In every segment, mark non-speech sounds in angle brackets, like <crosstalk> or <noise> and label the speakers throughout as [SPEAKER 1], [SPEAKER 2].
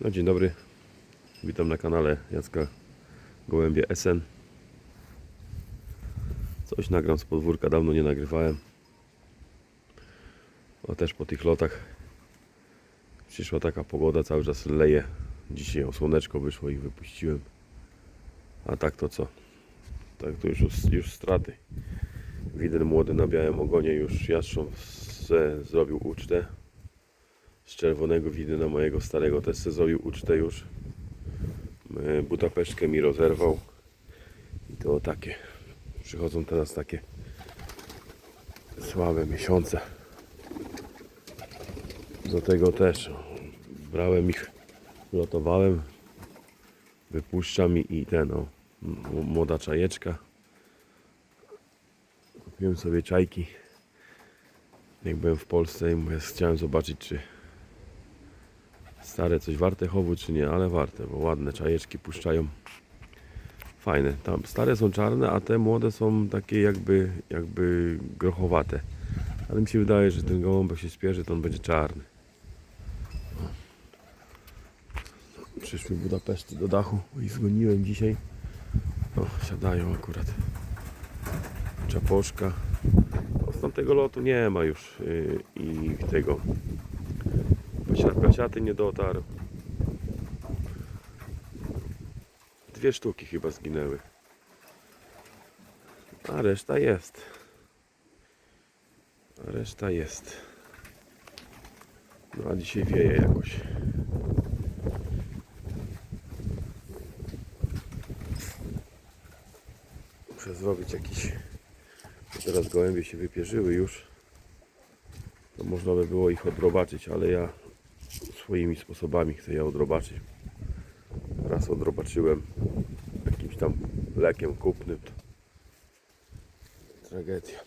[SPEAKER 1] No dzień dobry. Witam na kanale Jacka Gołębie SN. Coś nagram z podwórka, dawno nie nagrywałem. A też po tych lotach przyszła taka pogoda, cały czas leje. Dzisiaj o słoneczko wyszło i wypuściłem. A tak to co? Tak to już, już straty. Widzę młody na białym ogonie już jastrząb zrobił ucztę z czerwonego widyna mojego starego też se zrobił ucztę już. E, Budapesztkę mi rozerwał. I to takie. Przychodzą teraz takie słabe miesiące. Do tego też brałem ich, lotowałem, wypuszczam i, ten o, młoda czajeczka. Kupiłem sobie czajki. Jak byłem w Polsce i mówię, chciałem zobaczyć czy stare coś warte chowu czy nie, ale warte, bo ładne czajeczki puszczają. Fajne. Tam stare są czarne, a te młode są takie jakby, jakby grochowate. Ale mi się wydaje, że ten gołąbek się spierzy, to on będzie czarny. Przyszły Budapeszty do dachu i zgoniłem dzisiaj. O, siadają akurat. Czaposzka. No, z tamtego lotu nie ma już yy, i tego Pasiaty nie dotarł. Dwie sztuki chyba zginęły. A reszta jest. A reszta jest. No a dzisiaj wieje jakoś. Muszę zrobić jakiś... bo Teraz gołębie się wypierzyły już. To można by było ich odrobaczyć, ale ja swoimi sposobami chcę je odrobaczyć. Raz odrobaczyłem jakimś tam lekiem kupnym. Tragedia.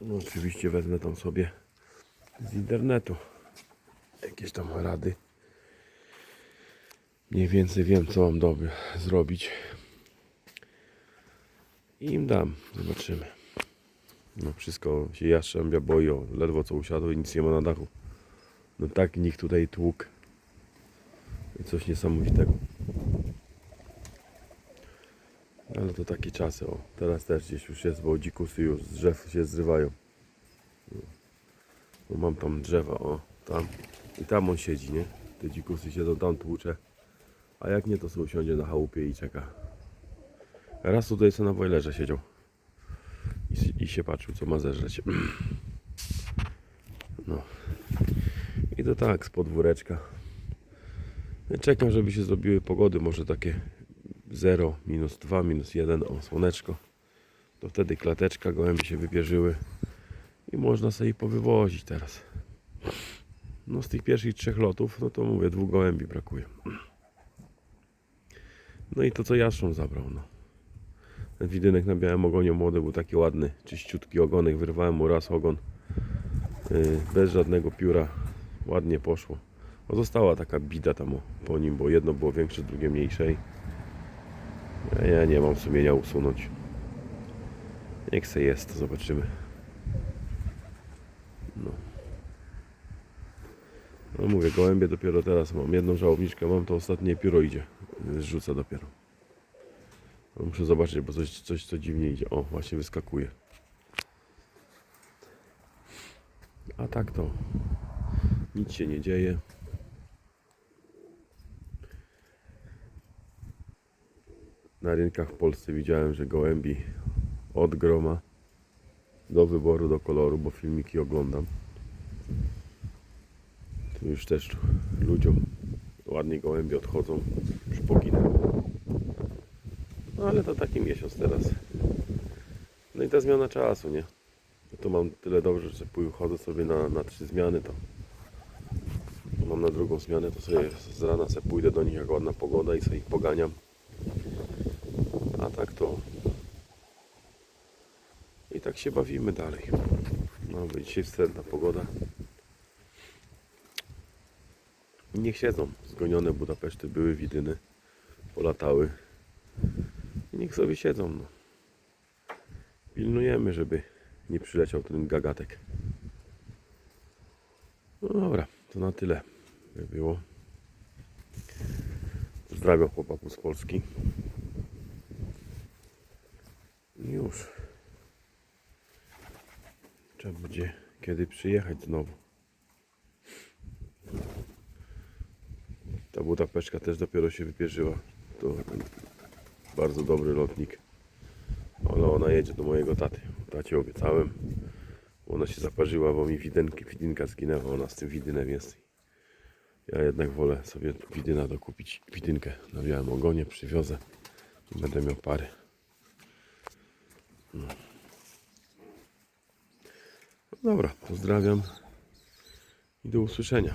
[SPEAKER 1] No oczywiście wezmę tam sobie z internetu jakieś tam rady. Mniej więcej wiem co mam doby zrobić. I im dam, zobaczymy. No wszystko się jaszczębia boi, o, ledwo co usiadło i nic nie ma na dachu. No tak nikt tutaj tłuk. Coś niesamowitego. Ale to takie czasy, o. Teraz też gdzieś już jest, bo dzikusy już z drzew się zrywają. No, mam tam drzewa, o, tam. I tam on siedzi, nie? Te dzikusy siedzą tam tłucze. A jak nie, to sobie usiądzie na chałupie i czeka. Raz tutaj sobie na boilerze siedział. I, I się patrzył, co ma zeżreć. <clears throat> No. I to tak, z podwóreczka. Czekam, żeby się zrobiły pogody, może takie 0, minus 2, minus 1, o słoneczko. To wtedy klateczka, gołębie się wypierzyły. I można sobie powywozić teraz. No z tych pierwszych trzech lotów, no to mówię, dwóch gołębi brakuje. No i to co Jaszczą zabrał, no. Ten widynek na białym ogonie młody był taki ładny, czyściutki ogonek, wyrwałem mu raz ogon yy, bez żadnego pióra, ładnie poszło. No została taka bida tam o- po nim, bo jedno było większe, drugie mniejsze i ja, nie mam sumienia usunąć. Niech se jest, to zobaczymy. No. No mówię, gołębie dopiero teraz mam. Jedną żałobniczkę mam, to ostatnie pióro idzie. Zrzuca dopiero. Muszę zobaczyć, bo coś, coś co dziwnie idzie. O, właśnie wyskakuje. A tak to nic się nie dzieje. Na rynkach w Polsce widziałem, że gołębi od groma do wyboru, do koloru, bo filmiki oglądam. Tu już też ludziom ładnie gołębie odchodzą, już poginęło. No ale to taki miesiąc teraz. No i ta zmiana czasu, nie? To mam tyle dobrze, że chodzę sobie na, na trzy zmiany, to mam na drugą zmianę, to sobie z rana sobie pójdę do nich jak ładna pogoda i sobie ich poganiam. A tak to i tak się bawimy dalej. No bo dzisiaj wstrętna pogoda. Niech siedzą. Zgonione Budapeszty były widyny. Polatały. Niech sobie siedzą. No. pilnujemy, żeby nie przyleciał ten gagatek. No dobra, to na tyle by było. Pozdrawiam chłopaków z Polski. Już. Trzeba będzie kiedy przyjechać znowu. Ta Budapeszka też dopiero się wypierzyła. To bardzo dobry lotnik. Ale ona jedzie do mojego taty. Tacie obiecałem. Ona się zaparzyła, bo mi widenki, widynka zginęła. Ona z tym widynem jest. Ja jednak wolę sobie widyna dokupić. Widynkę na białym ogonie przywiozę. I będę miał pary. No. No dobra, pozdrawiam i do usłyszenia.